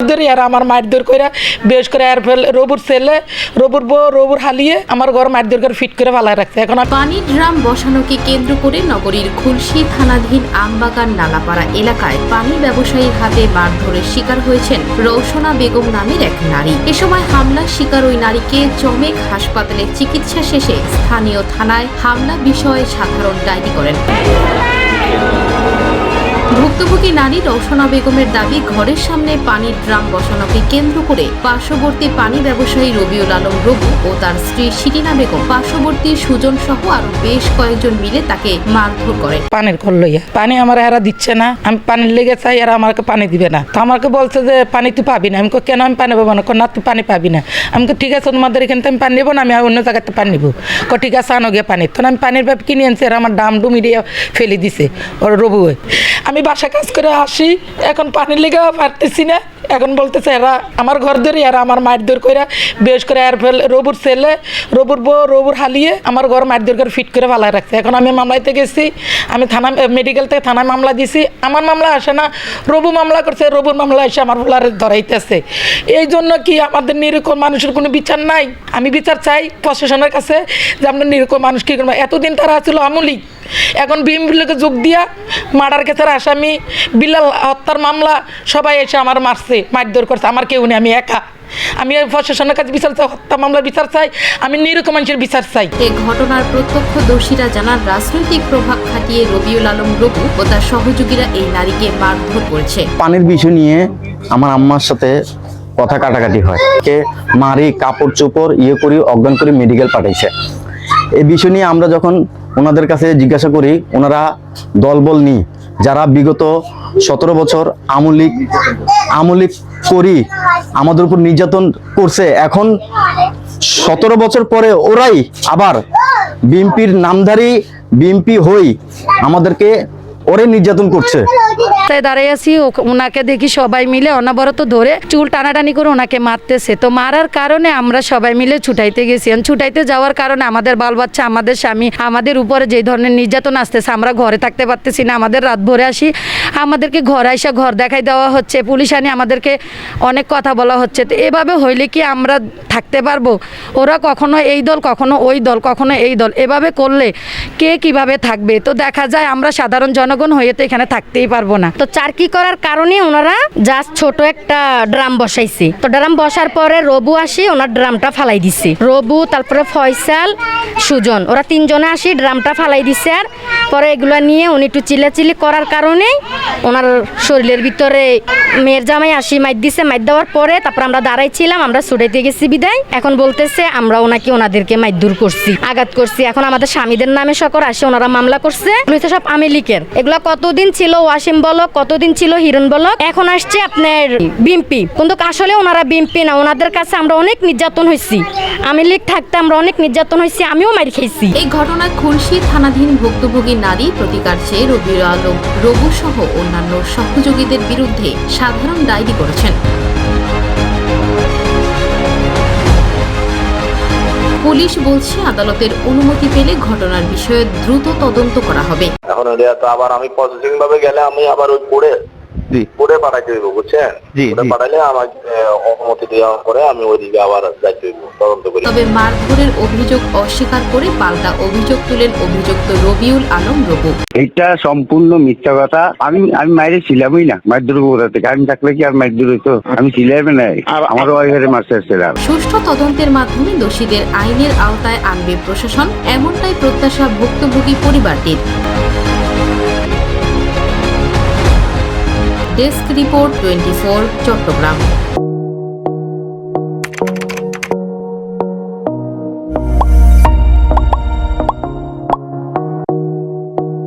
ধরে আর আমার মার দর করে বেশ করে আর রবুর ছেলে, রবুর বউ, রবুর হালিয়ে আমার ঘর মার দর করে ফিট করে ফালাই রাখছে। এখন পানির ড্রাম বসানোকে কেন্দ্র করে নগরীর খুলশি থানাধীন আমবাগান নালাপাড়া এলাকায় পানি ব্যবসায়ীর হাতে মারধরের শিকার হয়েছেন রৌশনা বেগম নামের এক নারী। এ সময় হামলার শিকার ওই নারীকে চমেক হাসপাতালে চিকিৎসা শেষে স্থানীয় থানায় হামলা বিষয়ে সাধারণ ডায়েরি করেন। ভুক্তভোগী নারী রৌশনা বেগমের দাবি, ঘরের সামনে পানির ড্রাম বসানোকে কেন্দ্র করে পার্শ্ববর্তী পানি ব্যবসায়ী রবিউল আলম রবু ও তার স্ত্রী শিরিনা বেগম, পার্শ্ববর্তী সুজন সহ আরও বেশ কয়েকজন মিলে তাকে মারধর করে পানির কল লইয়া। পানি আমার এরা দিচ্ছে না, আমি পানির লেগে চাই, এরা আমাকে পানি দিবে না। তো আমাকে বলছে যে, পানি তুই পাবি না। আমি কেন আমি পানি পাবো না? না, তুই পানি পাবি না। আমি ঠিক আছে, তোমাদের এখানে আমি পানি নেব না, আমি অন্য জায়গাতে পানি নেব। ক ঠিক আছে, আনো গিয়ে পানি। তখন আমি পানির ব্যাপ কিনে আনছি এরা আমার ডাম ডুম ইডিয়ে ফেলে দিছে। ওর রবু হয়ে। আমি বাসা কাজ করে আসি, এখন পানির লেগে পারতেছি না। এখন বলতেছে, এরা আমার ঘর ধরে, এরা আমার মার দর করে বেশ করে আর ফেল রবুর ছেলে, রবুর বউ, রবুর হালিয়ে আমার ঘর মার দর করে ফিট করে ফালাই রাখছে। এখন আমি মামলাইতে গেছি, আমি থানা মেডিকেল থেকে থানায় মামলা দিছি। আমার মামলা আসে না, রবু মামলা করছে, রবুর মামলা এসে আমার বলার ধরাইতেছে। এই জন্য কি আমাদের নিরীহ মানুষের কোনো বিচার নাই? আমি বিচার চাই প্রশাসনের কাছে যে আমরা নিরীহ মানুষ কী করব? এতদিন তারা ছিল আমলিক এখন বিএমপিলোকে যোগ দিয়া মার্ডার কেসের আসামি বিলাল হত্যার মামলা সবাই এসে আমার মারছে মারধর করছে আমার কেউ নেই আমি একা। আমি প্রশাসনের কাছে বিচার চাই হত্যা মামলার বিচার চাই আমি নিরীহ মানুষের বিচার চাই। এ ঘটনার প্রত্যক্ষদর্শীরা জানান রাজনৈতিক প্রভাব খাটিয়ে রবিউল আলম রবু ও তার সহযোগীরা এই নারীকে মারধর করছে। পানির বিষয় নিয়ে আমার আম্মার সাথে কথা কাটাকাটি হয়। কে মারি কাপড় চোপড় ইয়ে করি অজ্ঞান করে মেডিকেল পাঠাইছে। এই বিষয় নিয়ে আমরা যখন ওনাদের কাছে জিজ্ঞাসা করি ওনারা দলবল নিই যারা বিগত সতেরো বছর আমলিক আমলিক করি আমাদের উপর নির্যাতন করছে, এখন সতেরো বছর পরে ওরাই আবার বিএমপির নামধারী বিএমপি হই আমাদেরকে ওরে নির্যাতন করছে। রাস্তায় দাঁড়িয়ে আছি ওনাকে দেখি সবাই মিলে অনবরত ধরে চুল টানাটানি করে ওনাকে মারতেছে। তো মারার কারণে আমরা সবাই মিলে ছুটাইতে গেছি। ছুটাইতে যাওয়ার কারণে আমাদের বাল বাচ্চা, আমাদের স্বামী, আমাদের উপরে যে ধরনের নির্যাতন আসতেছে, আমরা ঘরে থাকতে পারতেছি না, আমাদের রাত ভরে আসি। আমাদেরকে ঘর আইসা ঘর দেখাই দেওয়া হচ্ছে, পুলিশ আনি আমাদেরকে অনেক কথা বলা হচ্ছে। তো এভাবে হইলে কি আমরা থাকতে পারব? ওরা কখনো এই দল, কখনো ওই দল, কখনো এই দল, এভাবে করলে কে কীভাবে থাকবে? তো দেখা যায় আমরা সাধারণ জনগণ হয়ে তো এখানে থাকতেই পারব না। তো চারকি করার কারণে ওনারা জাস্ট ছোট একটা ড্রাম বসাইছে। তো ড্রাম বসার পরে রবু আসি, ওনার ড্রামটা ফালাই দিছে। রবু, তারপরে ফয়সাল, সুজন, ওরা তিনজনে আসি, ড্রামটা ফালাই দিছে আর পরে এগুলো নিয়ে উনি একটু চিল্লাচিল্লি করার কারণেই ওনার শরীরের ভিতরে মেয়ের জামাই আসি মাইর দিছে, মাইর দেওয়ার পরে তারপর আমরা দাঁড়াইছিলাম আমরা ছুটাইতে গেছি বিদায়। এখন বলতেছে আমরা ওনাকে ওনাদেরকে মাইর দূর করছি, আঘাত করছি। এখন আমাদের স্বামীদের নামে সকর আসে ওনারা মামলা করছে। সব আমেলিকের এগুলো কতদিন ছিল ওয়াসিম বলক, কতদিন ছিল হিরণ বলক? এখন আসছে আপনার বিম্পি কিন্তু আসলে ওনারা বিম্পি না, ওনাদের কাছে আমরা অনেক নির্যাতন হয়েছি আমি লীগ থাকতে আমরা অনেক নির্যাতন হয়েছি আমিও মার খেয়েছি এই ঘটনায় খুলশি থানাধীন ভুক্তভোগী নারী প্রতিকার চেয়ে রবিউল আলম রবু সহ অন্যান্য সহযোগীদের বিরুদ্ধে সাধারণ ডায়েরি করেছেন। পুলিশ বলছে, আদালতের অনুমতি পেলে ঘটনার বিষয়ে দ্রুত তদন্ত করা হবে। এখন তো আবার আমি প্রসেসিং ভাবে গেলে আমি আবার ওই পড়ে জি। পাঠাইতে হইব বুঝছেন? জি, পড়ে পাঠাইলে আমার অনুমতি দেওয়ার পরে আমি ওইদিকে আবার যাইতে হইব তদন্ত করি। তবে মারধরের অভিযোগ অস্বীকার করে পাল্টা অভিযোগ তুলেন অভিযুক্ত রবিউল আলম রবু। এটা সম্পূর্ণ মিথ্যা কথা। আমি আমি মাইরে ছিলামই না কোথা থেকে। আমি থাকলে কি আর মাইর দূর হইতো? আমি ছিলামই না। আমার ওয়াইফের মারতে ছিলাম সুষ্ঠু তদন্তের মাধ্যমে দোষীদের আইনের আওতায় আনবে প্রশাসন এমনটাই প্রত্যাশা ভুক্তভোগী পরিবারটির। Desk report twenty Chattogram.